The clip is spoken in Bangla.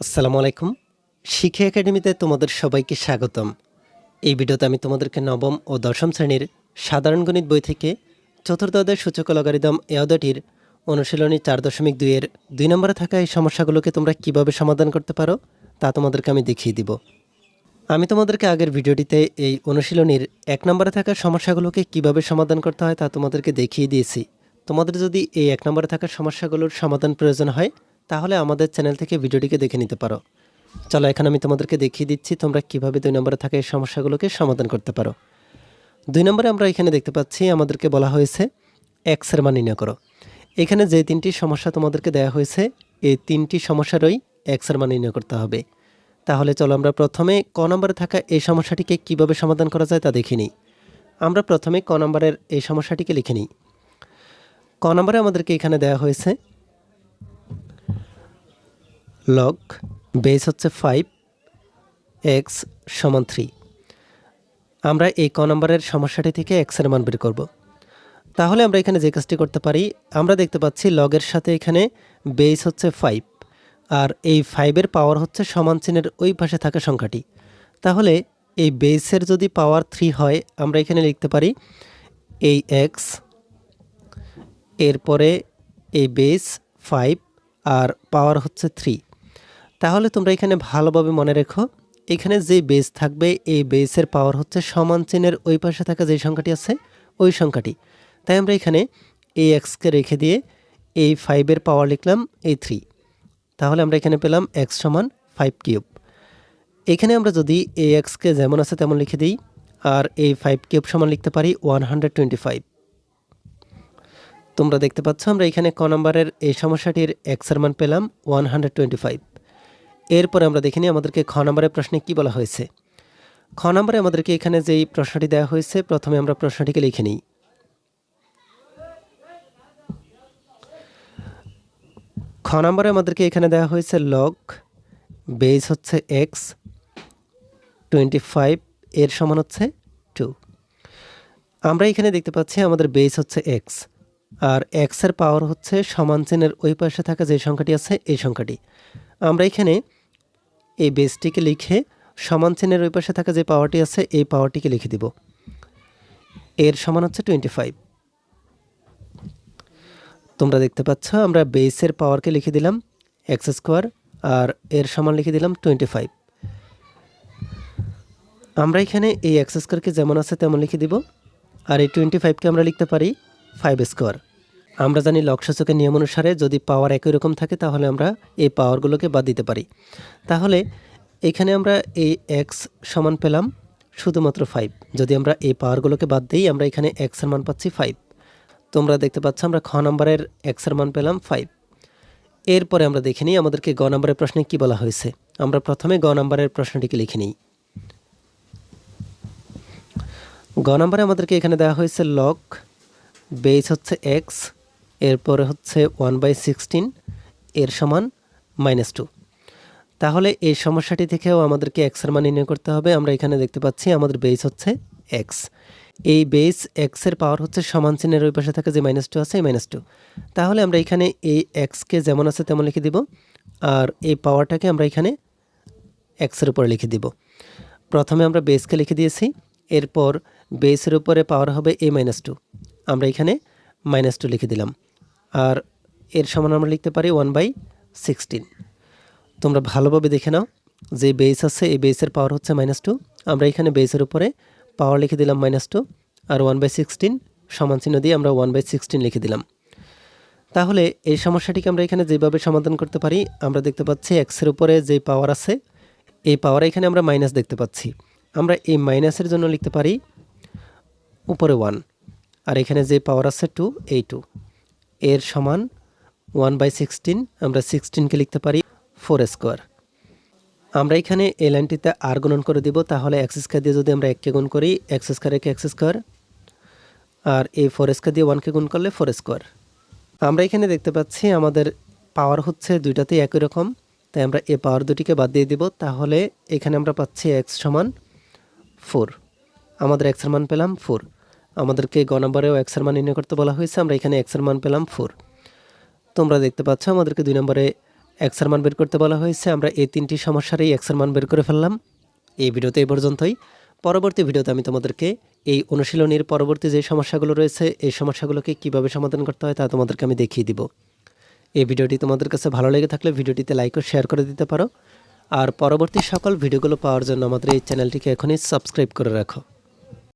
আসসালামু আলাইকুম। শিক্ষা একাডেমিতে তোমাদের সবাইকে স্বাগতম। এই ভিডিওতে আমি তোমাদেরকে নবম ও দশম শ্রেণির সাধারণ গণিত বই থেকে চতুর্থ অধ্যায় সূচক লগারিদম এ অনুশীলনী চার দশমিক দুইয়ের দুই নম্বরে থাকা এই সমস্যাগুলোকে তোমরা কীভাবে সমাধান করতে পারো, তা তোমাদেরকে আমি দেখিয়ে দিব। আমি তোমাদেরকে আগের ভিডিওটিতে এই অনুশীলনীর এক নম্বরে থাকা সমস্যাগুলোকে কীভাবে সমাধান করতে হয় তা তোমাদেরকে দেখিয়ে দিয়েছি। তোমাদের যদি এই এক নম্বরে থাকা সমস্যাগুলোর সমাধান প্রয়োজন হয় তাহলে আমাদের চ্যানেল থেকে ভিডিওটিকে দেখে নিতে পারো। চলো, এখন আমি তোমাদেরকে দেখিয়ে দিচ্ছি তোমরা কীভাবে দুই নম্বরে থাকা এই সমস্যাগুলোকে সমাধান করতে পারো। দুই নম্বরে আমরা এখানে দেখতে পাচ্ছি, আমাদেরকে বলা হয়েছে এক্সের মান নির্ণয় করো। এখানে যে তিনটি সমস্যা তোমাদেরকে দেওয়া হয়েছে, এই তিনটি সমস্যারই এক্সের মান নির্ণয় করতে হবে। তাহলে চলো, আমরা প্রথমে ক নম্বরে থাকা এই সমস্যাটিকে কীভাবে সমাধান করা যায় তা দেখে নিই। আমরা প্রথমে ক নম্বরের এই সমস্যাটিকে লিখে নিই। ক নম্বরে আমাদেরকে এখানে দেওয়া হয়েছে লগ বেস হচ্ছে ফাইভ এক্স সমান থ্রি আমরা এই ক নম্বরের সমস্যাটি থেকে এক্সের মান বের করব। তাহলে আমরা এখানে যে কাজটি করতে পারি, আমরা দেখতে পাচ্ছি লগের সাথে এখানে বেস হচ্ছে ফাইভ আর এই ফাইভের পাওয়ার হচ্ছে সমান চিহ্নের ওই পাশে থাকা সংখ্যাটি। তাহলে এই বেসের যদি পাওয়ার থ্রি হয়, আমরা এখানে লিখতে পারি এই এক্স এরপরে এই বেস ফাইভ আর পাওয়ার হচ্ছে থ্রি তাহলে তোমরা এখানে ভালোভাবে মনে রেখো, এখানে যে বেস থাকবে, এই বেসের পাওয়ার হচ্ছে সমান চিহ্নের ওই পাশে থাকা যে সংখ্যাটি আছে, ওই সংখ্যাটি। তাই আমরা এখানে এই এক্সকে রেখে দিয়ে এই ফাইভের পাওয়ার লিখলাম, এই থ্রি তাহলে আমরা এখানে পেলাম এক্স সমান ফাইভ কিউব এখানে আমরা যদি এই এক্সকে যেমন আছে তেমন লিখে দিই, আর এই ফাইভ কিউব সমান লিখতে পারি ওয়ান হান্ড্রেড টোয়েন্টি ফাইভ তোমরা দেখতে পাচ্ছ, আমরা এখানে ক নম্বরের এই সমস্যাটির এক্সের মান পেলাম ওয়ান হান্ড্রেড টোয়েন্টি ফাইভ এরপরে আমরা দেখিনি আমাদেরকে খ নম্বরের প্রশ্নে কি বলা হয়েছে। খ নম্বরে আমাদেরকে এখানে যেই প্রশ্নটি দেওয়া হয়েছে, প্রথমে আমরা প্রশ্নটিকে লিখে নিই। খ নম্বরে আমাদেরকে এখানে দেওয়া হয়েছে লগ বেস হচ্ছে এক্স টোয়েন্টি ফাইভ এর সমান হচ্ছে টু আমরা এখানে দেখতে পাচ্ছি আমাদের বেস হচ্ছে এক্স আর এক্সের পাওয়ার হচ্ছে সমান চিহ্নের ওই পাশে থাকা যে সংখ্যাটি আছে, এই সংখ্যাটি। আমরা এখানে এই বেসটিকে লিখে সমান চিহ্নের ওই পাশে থাকা যে পাওয়ারটি আছে, এই পাওয়ারটিকে লিখে দিব। এর সমান হচ্ছে টোয়েন্টি ফাইভ তোমরা দেখতে পাচ্ছ, আমরা বেসের পাওয়ারকে লিখে দিলাম এক্স স্কোয়ার আর এর সমান লিখে দিলাম টোয়েন্টি ফাইভ আমরা এখানে এই এক্স স্কোয়ারকে যেমন আছে তেমন লিখে দিব, আর এই টোয়েন্টি ফাইভকে আমরা লিখতে পারি ফাইভ স্কোয়ার আমরা জানি লক্ষ্যচকের নিয়ম অনুসারে যদি পাওয়ার একই রকম থাকে, তাহলে আমরা এই পাওয়ারগুলোকে বাদ দিতে পারি। তাহলে এখানে আমরা এই এক্স সমান পেলাম শুধুমাত্র ফাইভ যদি আমরা এই পাওয়ারগুলোকে বাদ দিই, আমরা এখানে এক্সের মান পাচ্ছি ফাইভ তোমরা দেখতে পাচ্ছ আমরা খ নম্বরের এক্সের মান পেলাম ফাইভ এরপরে আমরা দেখে নিই আমাদেরকে গ নম্বরের প্রশ্নে কি বলা হয়েছে। আমরা প্রথমে গ নম্বরের প্রশ্নটিকে লিখে নিই। গ নম্বরে আমাদেরকে এখানে দেওয়া হয়েছে লক বেস হচ্ছে এক্স এরপরে হচ্ছে ওয়ান বাই সিক্সটিন এর সমান মাইনাস টু তাহলে এই সমস্যাটি থেকেও আমাদেরকে এক্সের মান নির্ণয় করতে হবে। আমরা এখানে দেখতে পাচ্ছি আমাদের বেস হচ্ছে এক্স এই বেস এক্সের পাওয়ার হচ্ছে সমান চিহ্নের ওই পাশে থাকে যে মাইনাস টু আছে, এই মাইনাস টু তাহলে আমরা এখানে এই এক্সকে যেমন আছে তেমন লিখে দিব। আর এই পাওয়ারটাকে আমরা এখানে এক্সের উপরে লিখে দিব। প্রথমে আমরা বেসকে লিখে দিয়েছি। এরপর বেসের উপরে পাওয়ার হবে এ মাইনাস টু আমরা এখানে মাইনাস টু লিখে দিলাম। আর এর সমান আমরা লিখতে পারি ওয়ান বাই সিক্সটিন তোমরা ভালোভাবে দেখে নাও যে বেস আছে, এই বেসের পাওয়ার হচ্ছে মাইনাস টু আমরা এখানে বেসের উপরে পাওয়ার লিখে দিলাম মাইনাস টু আর ওয়ান বাই সিক্সটিন সমান চিহ্ন দিয়ে আমরা ওয়ান বাই সিক্সটিন লিখে দিলাম। তাহলে এই সমস্যাটিকে আমরা এখানে যেভাবে সমাধান করতে পারি, আমরা দেখতে পাচ্ছি এক্সের উপরে যে পাওয়ার আছে, এই পাওয়ার এখানে আমরা মাইনাস দেখতে পাচ্ছি। আমরা এই মাইনাসের জন্য লিখতে পারি উপরে ওয়ান আর এখানে যে পাওয়ার আছে টু এই টু এর সমান ওয়ান বাই সিক্সটিন, আমরা সিক্সটিনকে লিখতে পারি ফোর স্কোয়ার। আমরা এখানে এই লাইনটিতে আর গুণন করে দিব, তাহলে এক্স স্কোয়ার দিয়ে যদি আমরা এককে গুণ করি, এক্স স্কোয়ার একে এক্স স্কোয়ার, আর এই ফোর স্কোয়ার দিয়ে ওয়ানকে গুণ করলে ফোর স্কোয়ার। আমরা এখানে দেখতে পাচ্ছি আমাদের পাওয়ার হচ্ছে দুইটাতেই একই রকম, তাই আমরা এ পাওয়ার দুটিকে বাদ দিয়ে দিব, তাহলে এখানে আমরা পাচ্ছি এক্স সমান ফোর। আমাদের এক্সের মান পেলাম ফোর। আমাদেরকে গ নম্বরেও এক্সের মান নির্ণয় করতে বলা হয়েছে। আমরা এখানে এক্সের মান পেলাম ফোর তোমরা দেখতে পাচ্ছ, আমাদেরকে দুই নম্বরে এক্সের মান বের করতে বলা হয়েছে। আমরা এই তিনটি সমস্যারই এক্সের মান বের করে ফেললাম। এই ভিডিওতে এই পর্যন্তই। পরবর্তী ভিডিওতে আমি তোমাদেরকে এই অনুশীলনীর পরবর্তী যে সমস্যাগুলো রয়েছে, এই সমস্যাগুলোকে কীভাবে সমাধান করতে হয় তা তোমাদেরকে আমি দেখিয়ে দিব। এই ভিডিওটি তোমাদের কাছে ভালো লেগে থাকলে ভিডিওটিতে লাইক ও শেয়ার করে দিতে পারো। আর পরবর্তী সকল ভিডিওগুলো পাওয়ার জন্য আমাদের এই চ্যানেলটিকে এখনই সাবস্ক্রাইব করে রাখো।